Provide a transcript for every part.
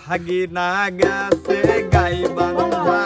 ভাগিনা গেছে গাই বান্ধা।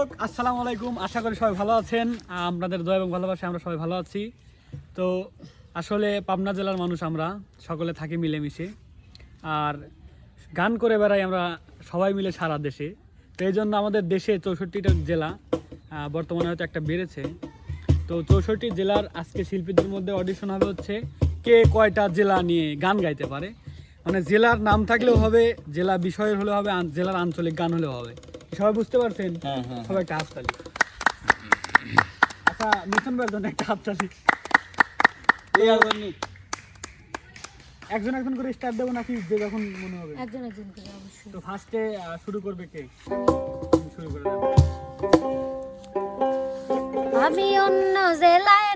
দর্শক, আসসালামু আলাইকুম। আশা করি সবাই ভালো আছেন। আপনাদের দয়া এবং ভালোবাসা আমরা সবাই ভালো আছি। তো আসলে পাবনা জেলার মানুষ আমরা, সকলে থাকি মিলেমিশে। আর গান করে বেড়াই আমরা সবাই মিলে সারা দেশে। তো এই জন্য আমাদের দেশে চৌষট্টিটা জেলা বর্তমানে হয়তো একটা বেড়েছে। তো চৌষট্টি জেলার আজকে শিল্পীদের মধ্যে অডিশন হবে হচ্ছে কে কয়টা জেলা নিয়ে গান গাইতে পারে। মানে জেলার নাম থাকলেও হবে, জেলা বিষয়ের হলেও হবে জেলার আঞ্চলিক গান হলেও হবে। সবাই বুঝতে পারছেন? সবাই টাপ চালি। আচ্ছা মিশন ভাইয়ের জন্য একটা হাততালি একজন একজন করে স্টার্ট দেবো নাকি যে যখন মনে হবে? একজন একজন করে অবশ্যই। তো ফার্স্টে শুরু করবে কে? শুরু করে আমি অন্য জেলায়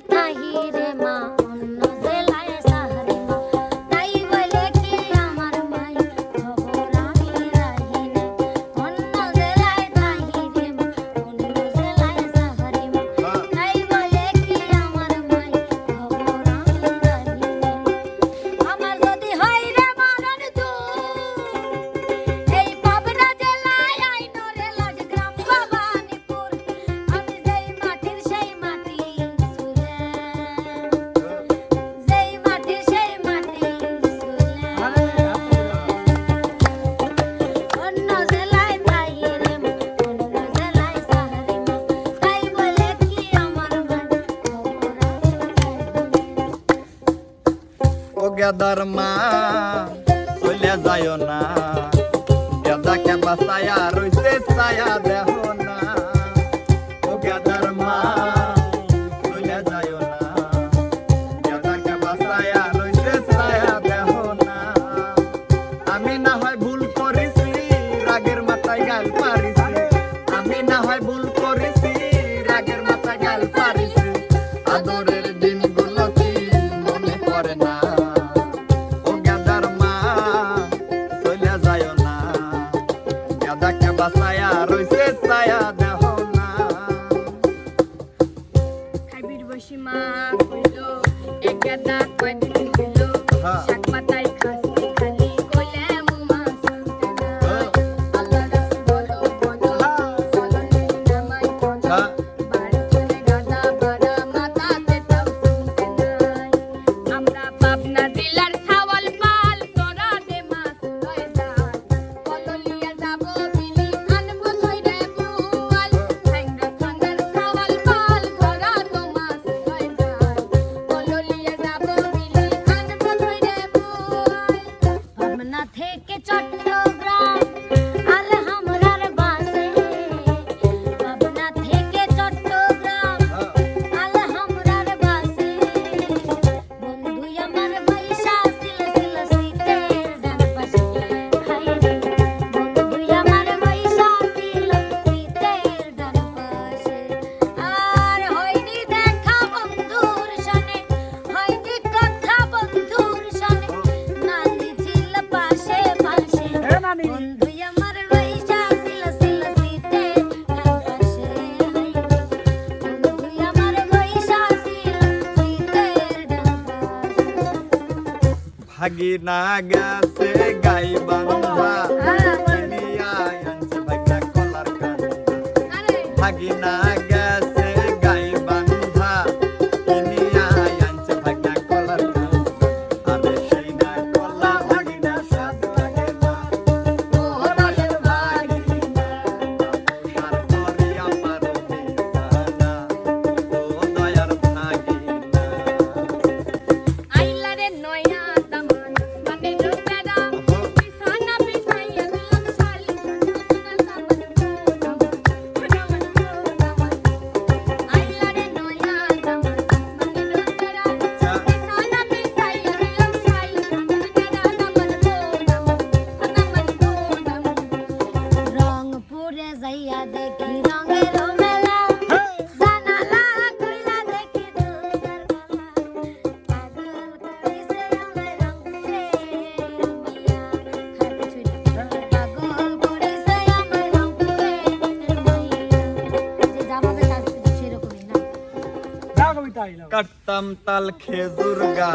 গাদার মা চলে যায় না। ना थे के चट्टो না গেছে গাই বান্ধা ভাগিনা कविता कट्टम तल खे दुर्गा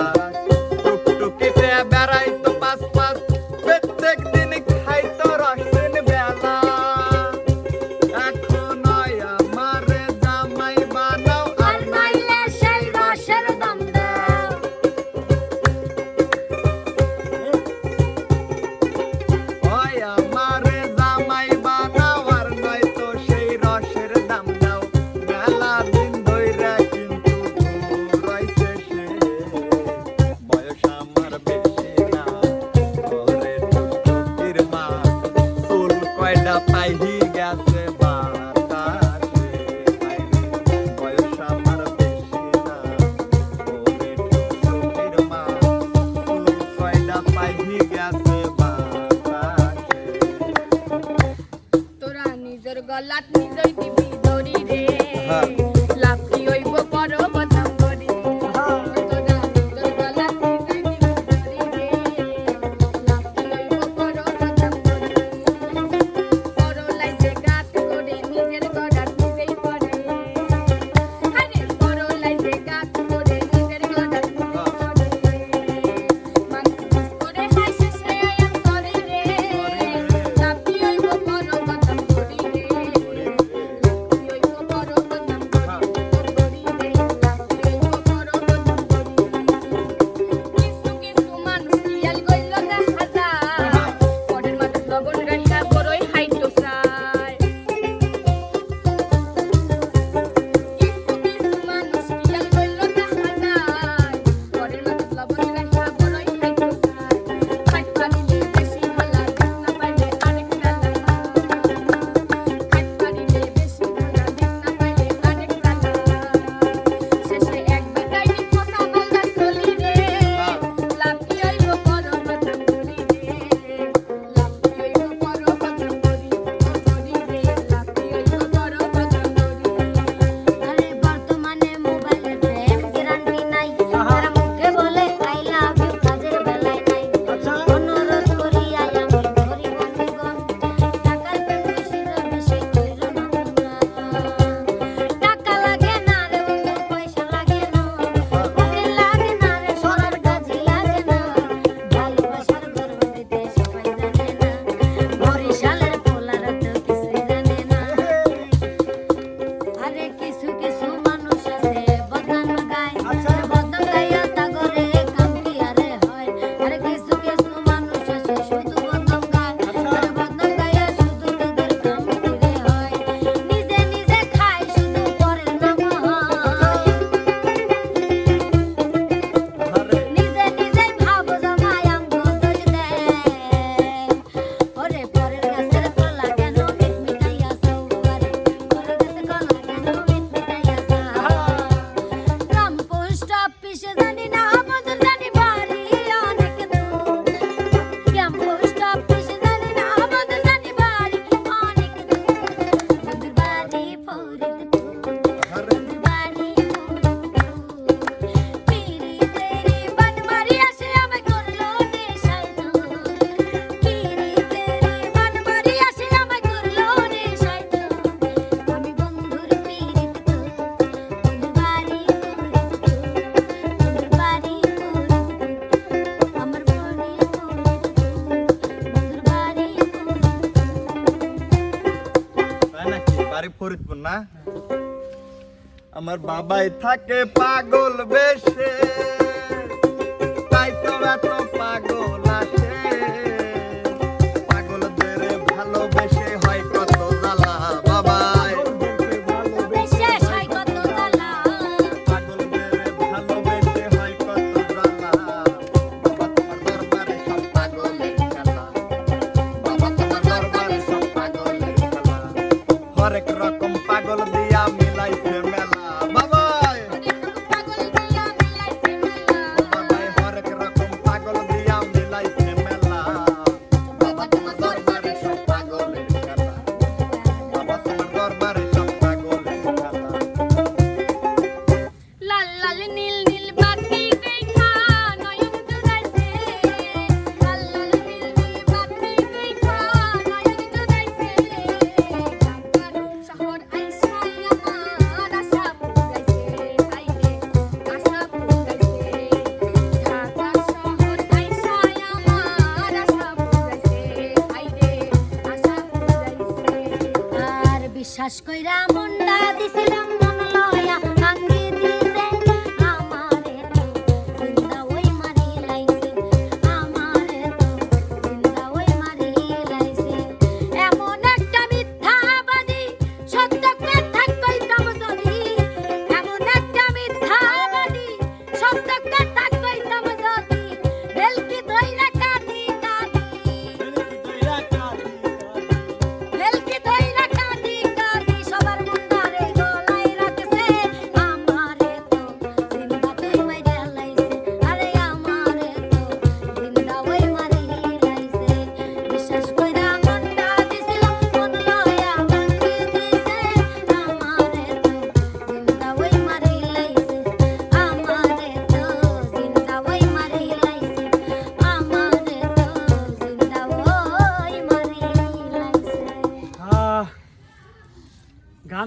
না? আমার বাবাই থাকে পাগল বেশে। তাই তো এত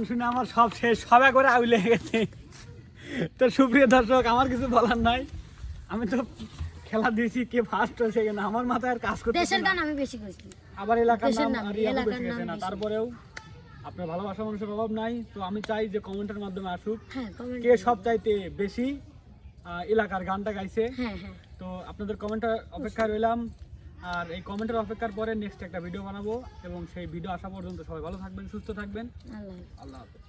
শুনে আমার সব শেষ সবাই করে আউলে গেছে। তো সুপ্রিয় দর্শক আমার কিছু বলার নাই। আমি তো খেলা দিয়েছি কে ফার্স্ট হয়েছে কিনা আমার মাথায় আর কাজ করতে দেশের গান আমি বেশি কইছি। আবার এলাকার নাম আর এলাকার নাম না। তারপরেও আপনার ভালোবাসা মানুষের অভাব নাই। তো আমি চাই যে কমেন্টের মাধ্যমে আসুক। হ্যাঁ কে সব চাইতে বেশি এলাকার গানটা গাইছে? হ্যাঁ হ্যাঁ। তো আপনাদের কমেন্টের অপেক্ষায় রইলাম। আর এই কমেন্টের অপেক্ষার পরে নেক্সট একটা ভিডিও বানাবো এবং সেই ভিডিও আসা পর্যন্ত সবাই ভালো থাকবেন সুস্থ থাকবেন আল্লাহ হাফেজ। আল্লাহ হাফেজ